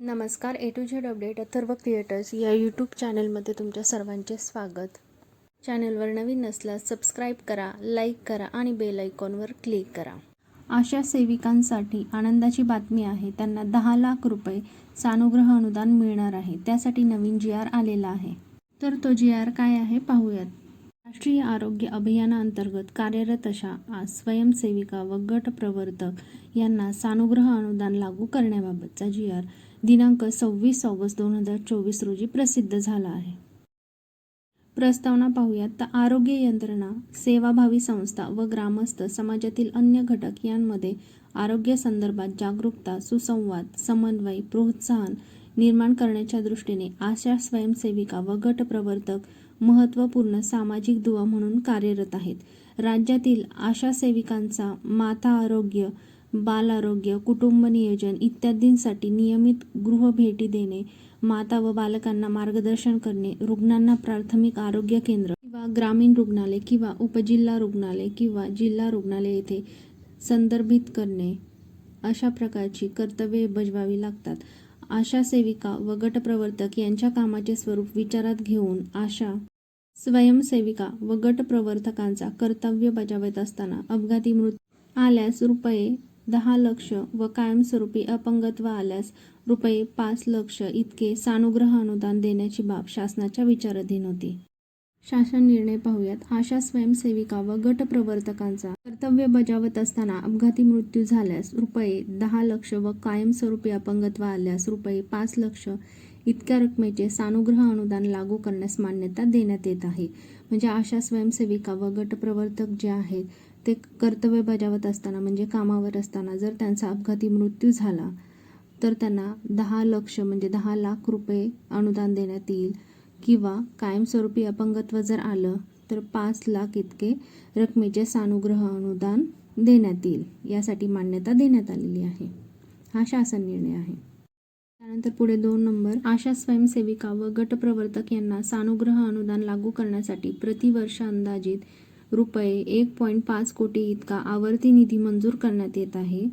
नमस्कार A to Z update Atharva creators या YouTube चॅनलमध्ये तुमच्या सर्वांचे स्वागत. चॅनलवर नवीन नसल्यास सबस्क्राईब करा लाईक करा आणि बेल आयकॉनवर क्लिक करा. आशा सेविकांसाठी आनंदाची बातमी आहे त्यांना दहा लाख रुपये सानुग्रह अनुदान मिळणार आहे त्यासाठी नवीन जी आर आलेला आहे. तर तो जी आर काय आहे पाहूयात. राष्ट्रीय आरोग्य अभियानाअंतर्गत कार्यरत अशा स्वयंसेविका व गट प्रवर्तक यांना सानुग्रह अनुदान लागू करण्याबाबतचा जी आर दिनांक सव्वीस ऑगस्ट दोन हजार चोवीस रोजी प्रसिद्ध झाला आहे. प्रस्तावना पाहूयात तर आरोग्य यंत्रणा सेवाभावी संस्था व ग्रामस्थ समाजातील अन्य घटक यांमध्ये आरोग्य संदर्भात जागरूकता सुसंवाद समन्वय प्रोत्साहन निर्माण करण्याच्या दृष्टीने आशा स्वयंसेविका व गट प्रवर्तक महत्त्वपूर्ण सामाजिक दुवा म्हणून कार्यरत आहेत. राज्यातील आशा सेविकांचा माता आरोग्य बाल आरोग्य कुटुंब नियोजन इत्यादींसाठी नियमित गृहभेटी देणे माता व बालकांना मार्गदर्शन करणे रुग्णांना प्राथमिक आरोग्य केंद्र किंवा ग्रामीण रुग्णालय किंवा उपजिल्हा रुग्णालय किंवा जिल्हा रुग्णालय येथे संदर्भित करणे अशा प्रकारची कर्तव्ये बजवावी लागतात. आशा सेविका व गटप्रवर्तक यांच्या कामाचे स्वरूप विचारात घेऊन आशा स्वयंसेविका व गटप्रवर्तकांचा कर्तव्य बजावत असताना अपघाती मृत्यू आल्यास रुपये दहा लक्ष व कायमस्वरूपी अपंगत्व आल्यास रुपये पाच लक्ष इतके सानुग्रह अनुदान देण्याची बाब शासनाच्या विचाराधीन होती. शासन निर्णय पाहूयात. आशा स्वयंसेविका व गटप्रवर्तकांचा कर्तव्य बजावत असताना अपघाती मृत्यू झाल्यास रुपये दहा लक्ष व कायमस्वरूपी अपंगत्व आल्यास रुपये पाच लक्ष इतक्या रकमेचे सानुग्रह अनुदान लागू करण्यास मान्यता देण्यात येत आहे. म्हणजे आशा स्वयंसेविका व गटप्रवर्तक जे आहेत ते कर्तव्य बजावत असताना म्हणजे कामावर असताना जर त्यांचा अपघाती मृत्यू झाला तर त्यांना दहा लक्ष म्हणजे दहा लाख रुपये अनुदान देण्यात येईल. किंवा कायमस्वरूपी अपंगत्व जर आलं तर पाच लाख इतके रकमेचे सानुग्रह अनुदान देण्यात येईल. यासाठी मान्यता देण्यात आलेली आहे. हा शासन निर्णय आहे. त्यानंतर पुढे दोन नंबर. आशा स्वयंसेविका व गटप्रवर्तक यांना सानुग्रह अनुदान लागू करण्यासाठी प्रतिवर्ष अंदाजित रुपये एक पॉईंट पाच कोटी इतका आवर्ती निधी मंजूर करण्यात येत आहे.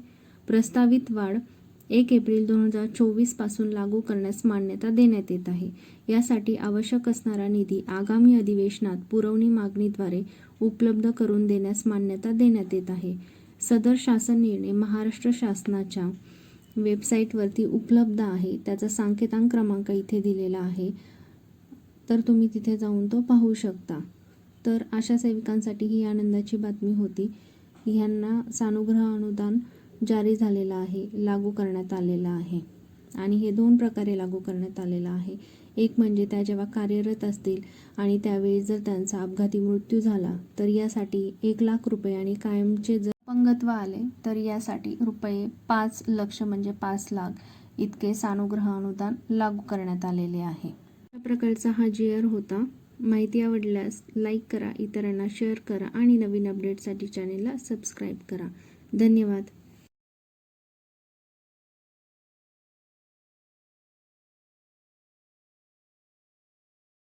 प्रस्तावित वाढ एक एप्रिल दोन हजार चोवीसपासून लागू करण्यास मान्यता देण्यात येत आहे. यासाठी आवश्यक असणारा निधी आगामी अधिवेशनात पुरवणी मागणीद्वारे उपलब्ध करून देण्यास मान्यता देण्यात येत आहे. सदर शासन निर्णय महाराष्ट्र शासनाच्या वेबसाईटवरती उपलब्ध आहे. त्याचा सांकेतांक क्रमांक इथे दिलेला आहे. तर तुम्ही तिथे जाऊन तो पाहू शकता. तर आशा सेविकांसाठी ही आनंदाची बातमी होती. ह्यांना सानुग्रह अनुदान जारी झालेला आहे लागू करण्यात आलेलं आहे. आणि हे दोन प्रकारे लागू करण्यात आलेलं आहे. एक म्हणजे त्या जेव्हा कार्यरत असतील आणि त्यावेळी जर त्यांचा अपघाती मृत्यू झाला तर यासाठी एक लाख रुपये आणि कायमचे जर अपंगत्व आले तर यासाठी रुपये पाच लक्ष म्हणजे पाच लाख इतके सानुग्रह अनुदान लागू करण्यात आलेले आहे. अशा प्रकारचा हा जी आर होता. माहिती आवडल्यास लाईक करा इतरांना शेअर करा आणि नवीन अपडेटसाठी चॅनेलला सबस्क्राईब करा. धन्यवाद.